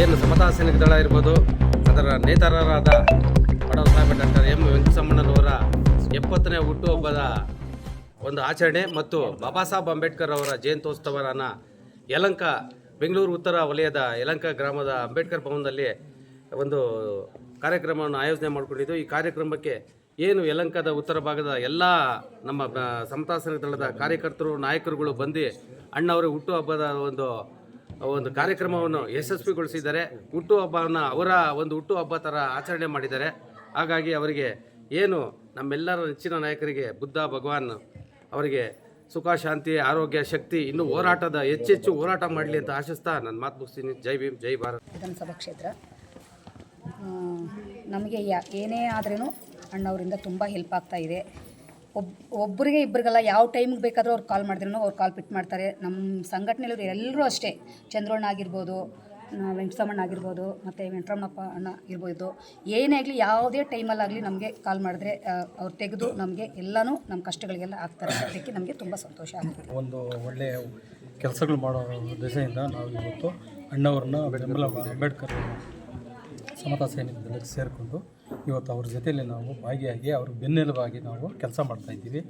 ಸೈನಿಕ ದಳ ಇರ್ಬೋದು, ಅದರ ನೇತಾರರಾದ ಬಡವ ಸಾಹೇಬ ಡಾಕ್ಟರ್ ಎಂ ವೆಂಕಟರಮಣ್ಣನವರ ಎಪ್ಪತ್ತನೇ ಹುಟ್ಟುಹಬ್ಬದ ಒಂದು ಆಚರಣೆ ಮತ್ತು ಬಾಬಾ ಸಾಹೇಬ್ ಅಂಬೇಡ್ಕರ್ ಅವರ ಜಯಂತ್ಯೋತ್ಸವನ ಯಲಂಕ, ಬೆಂಗಳೂರು ಉತ್ತರ ವಲಯದ ಯಲಂಕ ಗ್ರಾಮದ ಅಂಬೇಡ್ಕರ್ ಭವನದಲ್ಲಿ ಒಂದು ಕಾರ್ಯಕ್ರಮವನ್ನು ಆಯೋಜನೆ ಮಾಡಿಕೊಂಡಿದ್ದು, ಈ ಕಾರ್ಯಕ್ರಮಕ್ಕೆ ಏನು ಯಲಂಕದ ಉತ್ತರ ಭಾಗದ ಎಲ್ಲ ನಮ್ಮ ಸಮತಾಸನ ಸಮತಾ ದಳದ ಕಾರ್ಯಕರ್ತರು, ನಾಯಕರುಗಳು ಬಂದು ಅಣ್ಣವರ ಹುಟ್ಟುಹಬ್ಬದ ಒಂದು ಒಂದು ಕಾರ್ಯಕ್ರಮವನ್ನು ಯಶಸ್ವಿಗೊಳಿಸಿದ್ದಾರೆ. ಹುಟ್ಟುಹಬ್ಬವನ್ನು ಅವರ ಒಂದು ಹುಟ್ಟುಹಬ್ಬ ಥರ ಆಚರಣೆ ಮಾಡಿದ್ದಾರೆ. ಹಾಗಾಗಿ ಅವರಿಗೆ ಏನು ನಮ್ಮೆಲ್ಲರ ನೆಚ್ಚಿನ ನಾಯಕರಿಗೆ ಬುದ್ಧ, ಭಗವಾನ್ ಅವರಿಗೆ ಸುಖ, ಶಾಂತಿ, ಆರೋಗ್ಯ, ಶಕ್ತಿ ಇನ್ನು ಹೋರಾಟದ ಹೆಚ್ಚೆಚ್ಚು ಹೋರಾಟ ಮಾಡಲಿ ಅಂತ ಆಶಿಸ್ತಾ ನನ್ನ ಮಾತು ಮುಗಿಸ್ತೀನಿ. ಜೈ ಭೀಮ್, ಜೈ ಭಾರತ್. ವಿಧಾನಸಭಾ ಕ್ಷೇತ್ರ. ನಮಗೆ ಏನೇ ಆದ್ರೂ ಅಣ್ಣವರಿಂದ ತುಂಬ ಹೆಲ್ಪ್ ಆಗ್ತಾ ಇದೆ. ಒಬ್ ಒಬ್ಬರಿಗೆ ಇಬ್ಬರಿಗೆಲ್ಲ ಯಾವ ಟೈಮಿಗೆ ಬೇಕಾದರೂ ಅವ್ರು ಕಾಲ್ ಮಾಡಿದ್ರೂ, ಅವ್ರು ಕಾಲ್ ಪಿಟ್ ಮಾಡ್ತಾರೆ. ನಮ್ಮ ಸಂಘಟನೆಯಲ್ಲೂ ಎಲ್ಲರೂ ಅಷ್ಟೇ. ಚಂದ್ರಣ್ಣ ಆಗಿರ್ಬೋದು ವೆಂಕಟಮಣ್ಣ ಆಗಿರ್ಬೋದು, ಮತ್ತು ವೆಂಕಟರಮಣಪ್ಪ ಅಣ್ಣ ಇರ್ಬೋದು. ಏನೇ ಆಗಲಿ, ಯಾವುದೇ ಟೈಮಲ್ಲಾಗಲಿ ನಮಗೆ ಕಾಲ್ ಮಾಡಿದ್ರೆ ಅವ್ರು ತೆಗೆದು ನಮಗೆ ಎಲ್ಲನೂ ನಮ್ಮ ಕಷ್ಟಗಳಿಗೆಲ್ಲ ಆಗ್ತಾರೆ. ಅದಕ್ಕೆ ನಮಗೆ ತುಂಬ ಸಂತೋಷ ಆಗುತ್ತೆ. ಒಂದು ಒಳ್ಳೆಯ ಕೆಲಸಗಳು ಮಾಡೋ ದಿಸೆಯಿಂದ ನಾವು ಇವತ್ತು ಅಣ್ಣವ್ರನ್ನ ಅಂಬೇಡ್ಕರ್ ಸಮತಾ ಸೈನಿಕದಲ್ಲಿ ಸೇರಿಕೊಂಡು ಇವತ್ತು ಅವ್ರ ಜೊತೆಯಲ್ಲಿ ನಾವು ಭಾಗಿಯಾಗಿ ಅವ್ರ ಬೆನ್ನೆಲುಬಾಗಿ ನಾವು ಕೆಲಸ ಮಾಡ್ತಾ ಇದ್ದೀವಿ.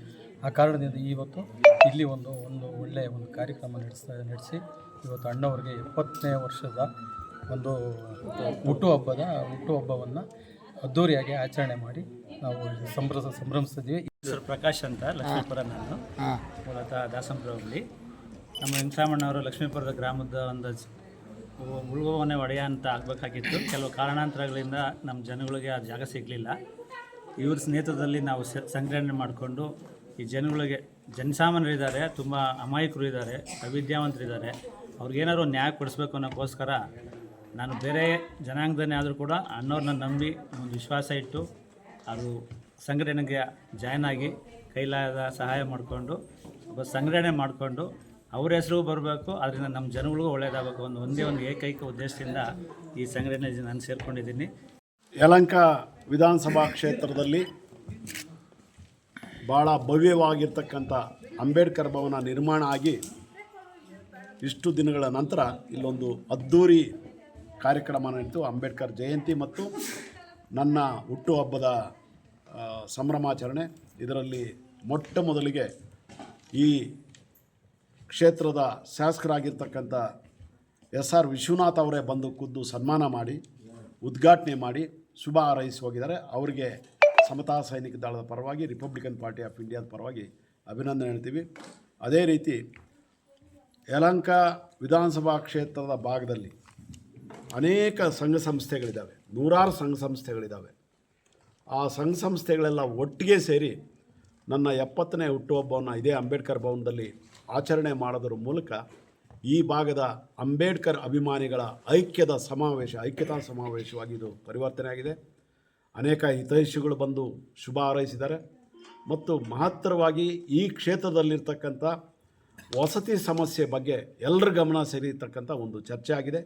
ಆ ಕಾರಣದಿಂದ ಇವತ್ತು ಇಲ್ಲಿ ಒಂದು ಒಂದು ಒಳ್ಳೆಯ ಒಂದು ಕಾರ್ಯಕ್ರಮ ನಡೆಸ್ತಾ ನಡೆಸಿ ಇವತ್ತು ಅಣ್ಣವ್ರಿಗೆ ಎಪ್ಪತ್ತನೇ ವರ್ಷದ ಒಂದು ಹುಟ್ಟುಹಬ್ಬದ ಹುಟ್ಟುಹಬ್ಬವನ್ನು ಅದ್ಧೂರಿಯಾಗಿ ಆಚರಣೆ ಮಾಡಿ ನಾವು ಸಂಭ್ರಮ ಸಂಭ್ರಮಿಸಿದ್ವಿ ಸರ್ ಪ್ರಕಾಶ್ ಅಂತ ಲಕ್ಷ್ಮೀಪುರ ನಾನು. ಮೂಲತಃ ದಾಸಂಪುರದಲ್ಲಿ ನಮ್ಮ ವೆಂಕಟರಾಮಣ್ಣವರು ಲಕ್ಷ್ಮೀಪುರದ ಗ್ರಾಮದ ಒಂದು ಉಳ್ಗೋವನೆ ಒಡೆಯ ಅಂತ ಆಗಬೇಕಾಗಿತ್ತು. ಕೆಲವು ಕಾರಣಾಂತರಗಳಿಂದ ನಮ್ಮ ಜನಗಳಿಗೆ ಆ ಜಾಗ ಸಿಗಲಿಲ್ಲ. ಇವ್ರ ನೇತೃತ್ವದಲ್ಲಿ ನಾವು ಸಂಗ್ರಹಣೆ ಮಾಡಿಕೊಂಡು ಈ ಜನಗಳಿಗೆ, ಜನಸಾಮಾನ್ಯರಿದ್ದಾರೆ, ತುಂಬ ಅಮಾಯಕರು ಇದ್ದಾರೆ, ಅವಿದ್ಯಾವಂತರಿದ್ದಾರೆ. ಅವ್ರಿಗೇನಾದ್ರು ನ್ಯಾಯ ಕೊಡಿಸ್ಬೇಕು ಅನ್ನೋಕ್ಕೋಸ್ಕರ ನಾನು ಬೇರೆ ಜನಾಂಗದನ್ನೇ ಆದರೂ ಕೂಡ ಅನ್ನೋರನ್ನ ನಂಬಿ ಒಂದು ವಿಶ್ವಾಸ ಇಟ್ಟು ಅದು ಸಂಘಟನೆಗೆ ಜಾಯ್ನ್ ಆಗಿ ಕೈಲಾದ ಸಹಾಯ ಮಾಡಿಕೊಂಡು ಸಂಘಟನೆ ಮಾಡಿಕೊಂಡು ಅವ್ರ ಹೆಸರು ಬರಬೇಕು ಅದರಿಂದ ನಮ್ಮ ಜನಗಳಿಗೂ ಒಳ್ಳೆಯದಾಗಬೇಕು ಒಂದು ಒಂದೇ ಒಂದು ಏಕೈಕ ಉದ್ದೇಶದಿಂದ ಈ ಸಂಘಟನೆ ನಾನು ಸೇರಿಕೊಂಡಿದ್ದೀನಿ. ಯಲಂಕ ವಿಧಾನಸಭಾ ಕ್ಷೇತ್ರದಲ್ಲಿ ಭಾಳ ಭವ್ಯವಾಗಿರ್ತಕ್ಕಂಥ ಅಂಬೇಡ್ಕರ್ ಭವನ ನಿರ್ಮಾಣ ಆಗಿ ಇಷ್ಟು ದಿನಗಳ ನಂತರ ಇಲ್ಲೊಂದು ಅದ್ಧೂರಿ ಕಾರ್ಯಕ್ರಮ ನಡೀತು ಅಂಬೇಡ್ಕರ್ ಜಯಂತಿ ಮತ್ತು ನನ್ನ ಹುಟ್ಟುಹಬ್ಬದ ಸಂಭ್ರಮಾಚರಣೆ. ಇದರಲ್ಲಿ ಮೊಟ್ಟ ಮೊದಲಿಗೆ ಈ ಕ್ಷೇತ್ರದ ಶಾಸಕರಾಗಿರ್ತಕ್ಕಂಥ ಎಸ್ ಆರ್ ವಿಶ್ವನಾಥ್ ಅವರೇ ಬಂದು ಖುದ್ದು ಸನ್ಮಾನ ಮಾಡಿ, ಉದ್ಘಾಟನೆ ಮಾಡಿ ಶುಭ ಹಾರೈಸಿ ಹೋಗಿದ್ದಾರೆ. ಅವರಿಗೆ ಸಮತಾ ಸೈನಿಕ ದಳದ ಪರವಾಗಿ ರಿಪಬ್ಲಿಕನ್ ಪಾರ್ಟಿ ಆಫ್ ಇಂಡಿಯಾದ ಪರವಾಗಿ ಅಭಿನಂದನೆ ಹೇಳ್ತೀವಿ. ಅದೇ ರೀತಿ ಯಲಂಕ ವಿಧಾನಸಭಾ ಕ್ಷೇತ್ರದ ಭಾಗದಲ್ಲಿ ಅನೇಕ ಸಂಘ ಸಂಸ್ಥೆಗಳಿದ್ದಾವೆ. ನೂರಾರು ಸಂಘ ಸಂಸ್ಥೆಗಳಿದ್ದಾವೆ. ಆ ಸಂಘ ಸಂಸ್ಥೆಗಳೆಲ್ಲ ಒಟ್ಟಿಗೆ ಸೇರಿ ನನ್ನ ಎಪ್ಪತ್ತನೇ ಹುಟ್ಟುಹಬ್ಬವನ್ನು ಇದೇ ಅಂಬೇಡ್ಕರ್ ಭವನದಲ್ಲಿ ಆಚರಣೆ ಮಾಡೋದ್ರ ಮೂಲಕ ಈ ಭಾಗದ ಅಂಬೇಡ್ಕರ್ ಅಭಿಮಾನಿಗಳ ಐಕ್ಯದ ಸಮಾವೇಶ, ಐಕ್ಯತಾ ಸಮಾವೇಶವಾಗಿ ಇದು ಪರಿವರ್ತನೆ ಆಗಿದೆ. ಅನೇಕ ಹಿತೈಷಿಗಳು ಬಂದು ಶುಭ ಹಾರೈಸಿದ್ದಾರೆ. ಮತ್ತು ಮಹತ್ತರವಾಗಿ ಈ ಕ್ಷೇತ್ರದಲ್ಲಿರ್ತಕ್ಕಂಥ ವಸತಿ ಸಮಸ್ಯೆ ಬಗ್ಗೆ ಎಲ್ಲರ ಗಮನ ಸೆಳೆಯತಕ್ಕಂಥ ಒಂದು ಚರ್ಚೆ ಆಗಿದೆ.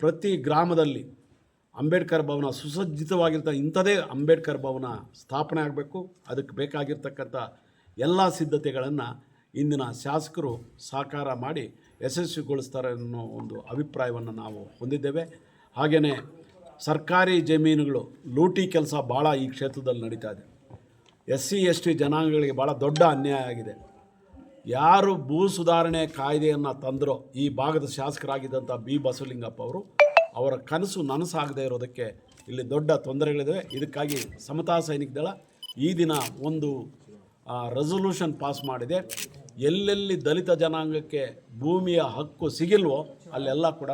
ಪ್ರತಿ ಗ್ರಾಮದಲ್ಲಿ ಅಂಬೇಡ್ಕರ್ ಭವನ ಸುಸಜ್ಜಿತವಾಗಿರ್ತ ಇಂಥದೇ ಅಂಬೇಡ್ಕರ್ ಭವನ ಸ್ಥಾಪನೆ ಆಗಬೇಕು. ಅದಕ್ಕೆ ಬೇಕಾಗಿರ್ತಕ್ಕಂಥ ಎಲ್ಲ ಸಿದ್ಧತೆಗಳನ್ನು ಇಂದಿನ ಶಾಸಕರು ಸಹಕಾರ ಮಾಡಿ ಯಶಸ್ವಿಗೊಳಿಸ್ತಾರೆ ಅನ್ನೋ ಒಂದು ಅಭಿಪ್ರಾಯವನ್ನು ನಾವು ಹೊಂದಿದ್ದೇವೆ. ಹಾಗೆಯೇ ಸರ್ಕಾರಿ ಜಮೀನುಗಳು, ಲೂಟಿ ಕೆಲಸ ಭಾಳ ಈ ಕ್ಷೇತ್ರದಲ್ಲಿ ನಡೀತಾ ಇದೆ. ಎಸ್ ಸಿ ಎಸ್ ಟಿ ಜನಾಂಗಗಳಿಗೆ ಭಾಳ ದೊಡ್ಡ ಅನ್ಯಾಯ ಆಗಿದೆ. ಯಾರು ಭೂ ಸುಧಾರಣೆ ಕಾಯ್ದೆಯನ್ನು ತಂದರೋ ಈ ಭಾಗದ ಶಾಸಕರಾಗಿದ್ದಂಥ ಬಿ. ಬಸವಲಿಂಗಪ್ಪ ಅವರು, ಅವರ ಕನಸು ನನಸಾಗದೇ ಇರೋದಕ್ಕೆ ಇಲ್ಲಿ ದೊಡ್ಡ ತೊಂದರೆಗಳಿದ್ದಾವೆ ಇದಕ್ಕಾಗಿ ಸಮತಾ ಸೈನಿಕ ದಳ ಈ ದಿನ ಒಂದು ರೆಸೊಲ್ಯೂಷನ್ ಪಾಸ್ ಮಾಡಿದೆ. ಎಲ್ಲೆಲ್ಲಿ ದಲಿತ ಜನಾಂಗಕ್ಕೆ ಭೂಮಿಯ ಹಕ್ಕು ಸಿಗಿಲ್ವೋ ಅಲ್ಲೆಲ್ಲ ಕೂಡ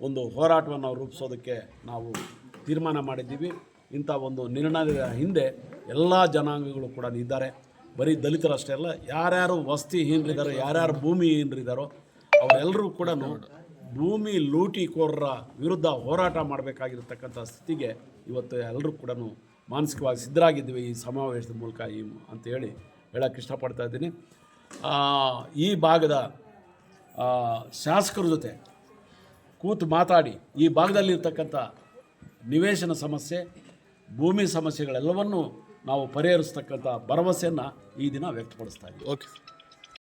ಒಂದು ಹೋರಾಟವನ್ನು ರೂಪಿಸೋದಕ್ಕೆ ನಾವು ತೀರ್ಮಾನ ಮಾಡಿದ್ದೀವಿ. ಇಂಥ ಒಂದು ನಿರ್ಣಯದ ಹಿಂದೆ ಎಲ್ಲ ಜನಾಂಗಗಳು ಕೂಡ ಇದ್ದಾರೆ. ಬರೀ ದಲಿತರಷ್ಟೇ ಅಲ್ಲ, ಯಾರ್ಯಾರು ವಸತಿಹೀನರಿದ್ದಾರೋ, ಯಾರ್ಯಾರು ಭೂಮಿಹೀನರಿದ್ದಾರೋ ಅವರೆಲ್ಲರೂ ಕೂಡ ಭೂಮಿ ಲೂಟಿಕೋರರ ವಿರುದ್ಧ ಹೋರಾಟ ಮಾಡಬೇಕಾಗಿರ್ತಕ್ಕಂಥ ಸ್ಥಿತಿಗೆ ಇವತ್ತು ಎಲ್ಲರೂ ಕೂಡ ಮಾನಸಿಕವಾಗಿ ಸಿದ್ಧರಾಗಿದ್ದೀವಿ ಈ ಸಮಾವೇಶದ ಮೂಲಕ ಈ ಅಂತ ಹೇಳಿ ಹೇಳೋಕ್ಕೆ ಇಷ್ಟಪಡ್ತಾ ಇದ್ದೀನಿ. ಈ ಭಾಗದ ಶಾಸಕರ ಜೊತೆ ಕೂತು ಮಾತಾಡಿ, ಈ ಭಾಗದಲ್ಲಿರ್ತಕ್ಕಂಥ ನಿವೇಶನ ಸಮಸ್ಯೆ, ಭೂಮಿ ಸಮಸ್ಯೆಗಳೆಲ್ಲವನ್ನೂ ನಾವು ಪರಿಹರಿಸ್ತಕ್ಕಂಥ ಭರವಸೆಯನ್ನು ಈ ದಿನ ವ್ಯಕ್ತಪಡಿಸ್ತಾ ಇದ್ದೀವಿ. ಓಕೆ